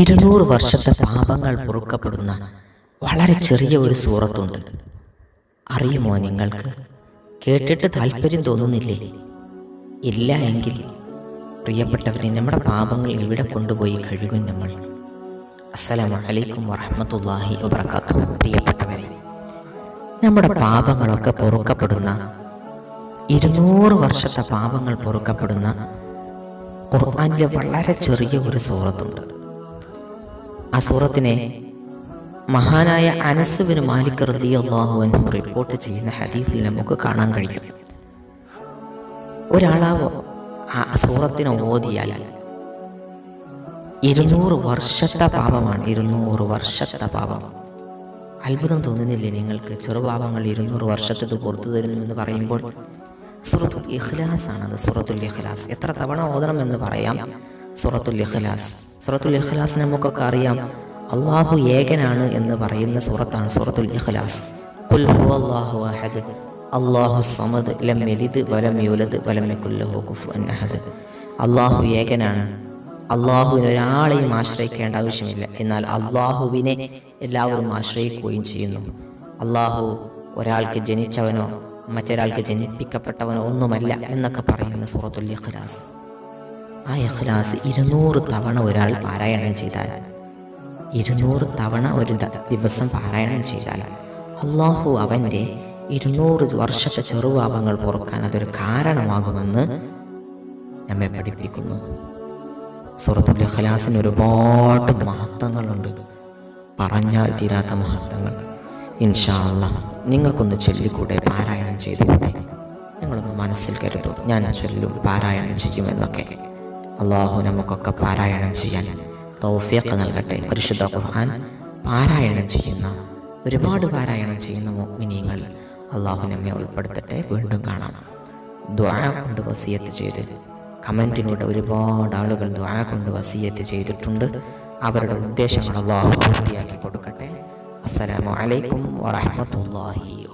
ഇരുന്നൂറ് വർഷത്തെ പാപങ്ങൾ പൊറുക്കപ്പെടുന്ന വളരെ ചെറിയ ഒരു സൂറത്തുണ്ട്. അറിയുമോ നിങ്ങൾക്ക്? കേട്ടിട്ട് താല്പര്യം തോന്നുന്നില്ലേ? ഇല്ല എങ്കിൽ പ്രിയപ്പെട്ടവരെ നമ്മുടെ പാപങ്ങൾ എവിടെ കൊണ്ടുപോയി കഴുകും നമ്മൾ? അസ്സലാമു അലൈക്കും വറഹമത്തല്ലാഹി വബർക്കാത്തു പ്രിയപ്പെട്ടവരെ നമ്മുടെ പാപങ്ങളൊക്കെ പൊറുക്കപ്പെടുന്ന ഇരുന്നൂറ് വർഷത്തെ പാപങ്ങൾ പൊറുക്കപ്പെടുന്ന ഖുർആാനിലെ വളരെ ചെറിയ ഒരു സൂറത്തുണ്ട്. ആ സൂറത്തിനെ മഹാനായ അനസുബിന് മാലിക് റതി അള്ളാഹു റിപ്പോർട്ട് ചെയ്യുന്ന ഹദീസിൽ നമുക്ക് കാണാൻ കഴിയും. ഒരാളാവോ ആ സൂറത്തിനെ ഓതിയാൽ ഇരുന്നൂറ് വർഷത്തെ പാപമാണ് ഇരുന്നൂറ് വർഷത്തെ പാപം. അത്ഭുതം തോന്നുന്നില്ലേ നിങ്ങൾക്ക്? ചെറുപാപങ്ങൾ ഇരുന്നൂറ് വർഷത്തേത് പുറത്തു തരുന്നു എന്ന് പറയുമ്പോൾ സുറത്തുൽ ഇഖ്ലാസ് ആണ് ആണത് സുറത്തുൽ ഇഖ്ലാസ്. എത്ര തവണ ഓതണം എന്ന് പറയാം? സുറത്തുൽ ഇഖ്ലാസ്. സുറത്തുൽ ഇഖ്ലാസ് നമുക്കൊക്കെ അറിയാം. അള്ളാഹു ഏകനാണ് എന്ന് പറയുന്ന സൂറത്താണ് സൂറത്തുൽ ഇഖ്ലാസ്. അള്ളാഹു സമദ് ലം യലിദ് വലം യൂലദ് വലം യകുല്ലഹു അള്ളാഹു ഏകനാണ്. അള്ളാഹുവിന് ഒരാളെയും ആശ്രയിക്കേണ്ട ആവശ്യമില്ല. എന്നാൽ അള്ളാഹുവിനെ എല്ലാവരും ആശ്രയിക്കുകയും ചെയ്യുന്നു. അള്ളാഹു ഒരാൾക്ക് ജനിച്ചവനോ മറ്റൊരാൾക്ക് ജനിപ്പിക്കപ്പെട്ടവനോ ഒന്നുമല്ല എന്നൊക്കെ പറയുന്ന സൂറത്തുൽ ഇഖ്ലാസ്. ആ എഹ്ലാസ് ഇരുന്നൂറ് തവണ ഒരാൾ പാരായണം ചെയ്താൽ. ഇരുന്നൂറ് തവണ ഒരു ദിവസം പാരായണം ചെയ്താൽ. അള്ളാഹു അവന്റെ ഇരുന്നൂറ് വർഷത്തെ ചെറുപാപങ്ങൾ പൊറുക്കാൻ അതൊരു കാരണമാകുമെന്ന് നമ്മെ പഠിപ്പിക്കുന്നു. സൂറത്തുൽ അഖലാസിന് ഒരുപാട് മഹത്വങ്ങളുണ്ട്. പറഞ്ഞാൽ തീരാത്ത മഹത്വങ്ങൾ. ഇൻഷാല്ല നിങ്ങൾക്കൊന്ന് ചൊല്ലിക്കൂടെ പാരായണം ചെയ്തുകൂടെ? നിങ്ങളൊന്ന് മനസ്സിൽ കരുതും. ഞാൻ ചൊല്ലും പാരായണം ചെയ്യുമെന്നൊക്കെ. അള്ളാഹു നമുക്കൊക്കെ പാരായണം ചെയ്യാൻ തൗഫിയൊക്കെ നൽകട്ടെ. പരിശുദ്ധ ഖുർആൻ പാരായണം ചെയ്യുന്ന ഒരുപാട് പാരായണം ചെയ്യുന്ന മിനിയങ്ങൾ അള്ളാഹു നമ്മെ ഉൾപ്പെടുത്തട്ടെ. വീണ്ടും കാണാം. ദ്വാ കൊണ്ട് വസീയത്ത് ചെയ്ത് കമന്റിലൂടെ ഒരുപാട് ആളുകൾ ദ്വാ കൊണ്ട് വസീയത്ത് ചെയ്തിട്ടുണ്ട്. അവരുടെ ഉദ്ദേശങ്ങൾ അള്ളാഹു പൂർത്തിയാക്കി കൊടുക്കട്ടെ. അസ്സലാമു അലൈക്കും വറഹ്മത്തുള്ളാഹി